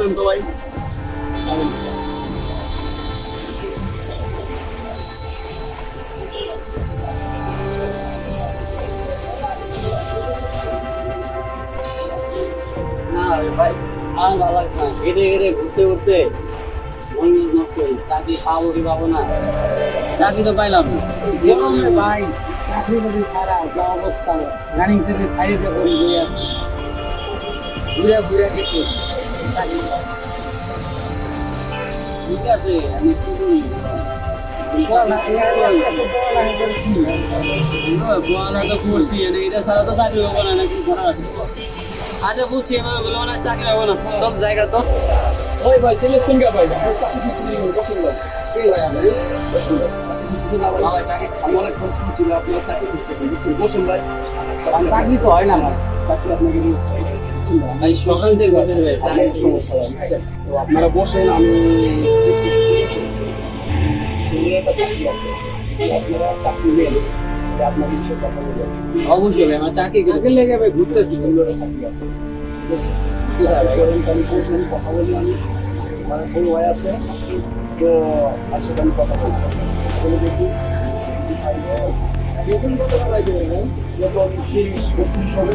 বলেন তো ভাই না রে ভাই আর ভালো লাগছে না। হেঁটে ঘুরতে ঘুরতে মন নষ্ট হয়ে। চাকরি পাবো কি পাবো না। চাকরি তো পাইলাম না। ভাই চাকরি বাকরি সারা যা অবস্থা। রানিং থেকে সাইডে করে বই আছে ঘুরে ঘুরে পাই। ঠিক আছে আমি কি করি আচ্ছা বুঝছি এভাবে গেলে মানে চাকরি হব না চল জায়গা তো ওই ভাই ছেলে সিঙ্গা ভাই চাকরি খুঁজতে ভাই এই ভাই বাবা, চাকরি- আমি অনেক খোঁজ ছিল আপনার চাকরি খুঁজতে বসুন ভাই চাকরি তো হয় না। চাকরি আপনাকে ভাই ভাই থেকে অনেক সমস্যা বুঝছেন? তো আপনারা বসেন আমি একটা চাকরি আছে আপনারা চাকরি নেন আপনার বিষয়ে কথা বলে অবশ্যই ভাই আমার চাকরি করে চাকরি লেগে ভাই? সুন্দর চাকরি আছে ঠিক আছে কথা বলি আমি। আমার বড় ভাই আছে তো তার সাথে আমি কথা বলব দেখি। বেতন কত টাকা তিরিশ বত্রিশ হবে।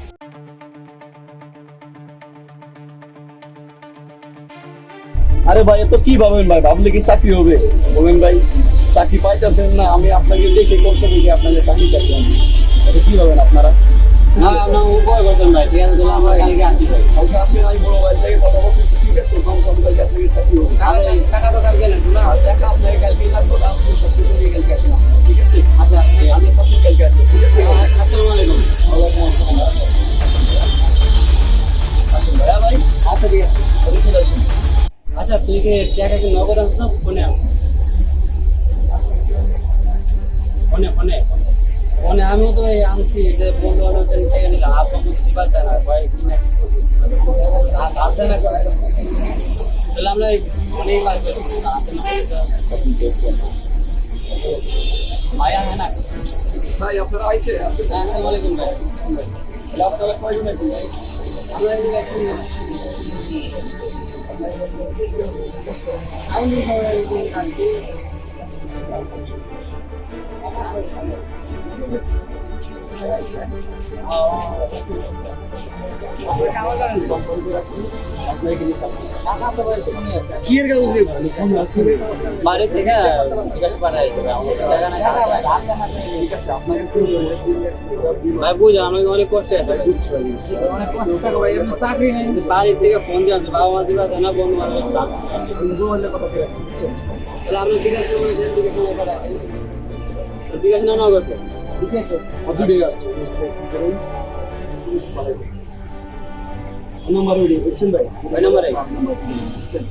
আরে ভাই, এত কি ভাবেন ভাই? ভাবলে কি চাকরি হবে? বলেন ভাই, চাকরি পাইতেছেন না, আমি আপনাকে দেখে কষ্ট দেখে আপনাকে চাকরি পাচ্ছেন এটা কি ভাবেন আপনারা? না উপর করছেন ভাই। ঠিক আছে আমরা কালকে আসি ভাই। তুই কি টাকা কি নগদ আনছিস না ফোনে আনছিস ফোনে ফোনে ফোনে। আমিও তো এই আনছি যে বন্ধু বান্ধব থেকে নিলাম আপনার তো কিছু পারছে না ভাই কি না আর আছে না তাহলে আমরা এই বার। আছে ভাই আছে না? ভাই আপনারা আইসে হ্যাঁ, আসসালামু আলাইকুম ভাই। আপনারা কয়জন আছেন ভাই আমরা এই যে একটু আমি খাবার আনছি কি থেকে বিকাশ পাঠাই ভাই বুঝো আমি অনেক কষ্টে আছি। কষ্ট টাকা ভাই এমনি বাড়ি থেকে ফোন দিয়ে বাবা মা দিবা না, বন্ধু বান্ধব তাহলে আপনি বিকাশ বিকাশ না করতে ঠিক আছে অতি ঠিক আছে নাম্বার ওই বুঝছেন ভাই ওই নম্বরে বুঝছেন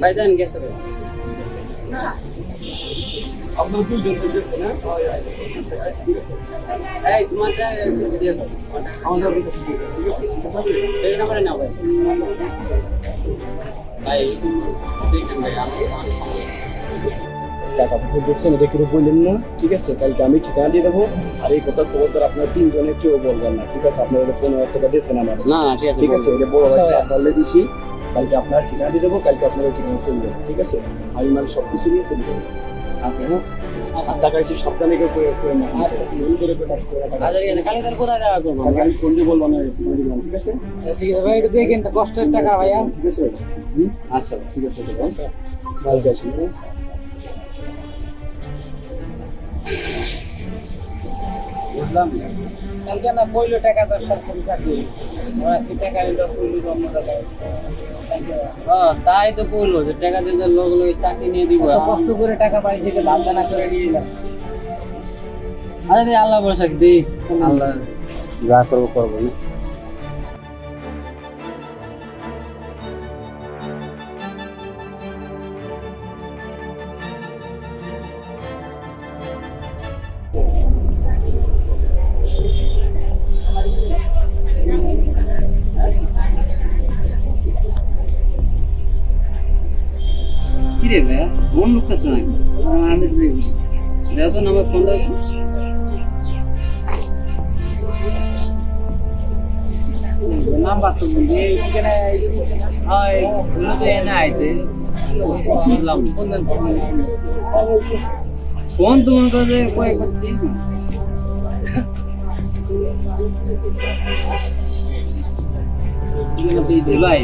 ভাই জান গেছে ভাই আপনার দুইজন এই তোমারটা দিয়ে দাও আমাদের এই নম্বরে নাও ভাই ভাই দেখেন ভাই আমি টাকা দিচ্ছেন এটা কেউ বললেন না। ঠিক আছে কালকে আমি ঠিকানা দিয়ে দেবো। আর এই কথা খবরদার আপনার তিনজনে কেউ বলবেন না। ঠিক আছে আপনাদের পনেরো হাজার টাকা দিয়েছেন আমার। না ঠিক আছে ঠিক আছে এটা বড় আচ্ছা, পারলে দিছি। কালকে আপনার ঠিকানা দিয়ে দেবো কালকে আপনার ঠিকানা সেল দেবো ঠিক আছে? আমি মানে সব কিছু নিয়ে সেল দেবো আচ্ছা হ্যাঁ? আর টাকা এসে সাবধানে কেউ করে করে না আচ্ছা করে করে আচ্ছা কালকে তাহলে কোথায় দেখা করব? আমি ফোন দিয়ে বলব না ঠিক আছে? ঠিক আছে ভাই একটু দেখেন কষ্টের টাকা ভাইয়া। ঠিক আছে? আচ্ছা ঠিক আছে ঠিক আছে কালকে বুঝলাম কালকে না কইলো টাকা তো সরাসরি চাকরি ওরা আজকে টাকা নিল কইলো জন্ম টাকা হ্যাঁ, তাই তো কইলো যে টাকা দিতে লোক লোক চাকরি নিয়ে দিব। কষ্ট করে টাকা পাই থেকে দাম দানা করে নিয়ে এলাম। আরে দি আল্লাহ বসাক দি। আল্লাহ। যা করব করব না? রে ভাইয়া ফোন ঢুকতেছে না আমি দেখো তো নাম্বার ফোন দাও তো। নাম্বার তো বলি এখানে হয় এগুলো তো এনে আইছে বুঝলাম ফোন দেন ফোন দেন। ফোন তো মনে করে কয়েক করতে ভাই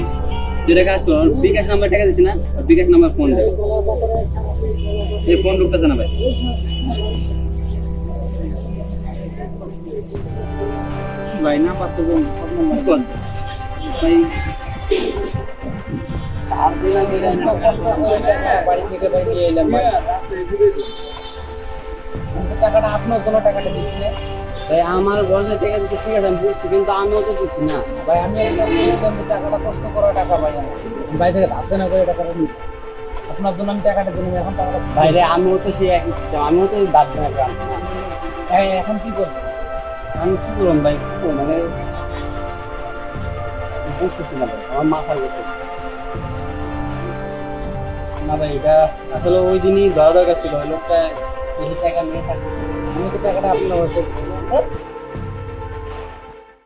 যেটা কাজ করো বিকাশ নাম্বার টাকা দিচ্ছি না বিকাশ নাম্বার ফোন দেবে এই ফোন ঢুকতেছে না ভাই। ভাই নাম্বার তো ভাই আর দিলাম বাড়ি থেকে ভাই। নিয়ে এলাম ভাই টাকাটা আপনার জন্য টাকাটা দিচ্ছি না। ভাই আমার ভরসা টাকা দিচ্ছে ঠিক আছে আমি বুঝছি কিন্তু আমিও তো দিচ্ছি না। ভাই আমি টাকাটা কষ্ট করা টাকা ভাই বাড়ি থেকে ধার দেনা করে টাকাটা নিচ্ছি আপনার জন্য আমি টাকাটা দিলাম এখন টাকাটা ভাই রে আমিও তো সেই একই সিস্টেম আমিও তো দাঁত দেনা গ্রাম। এখন কি করব আমি কি করলাম ভাই? মানে বুঝতেছি না ভাই আমার মাথা ঘুরতেছে। না ভাই এটা আসলে ওই দিনই ধরা দরকার ছিল লোকটা বেশি টাকা নিয়ে থাকবে আমি তো টাকাটা আপনার হচ্ছে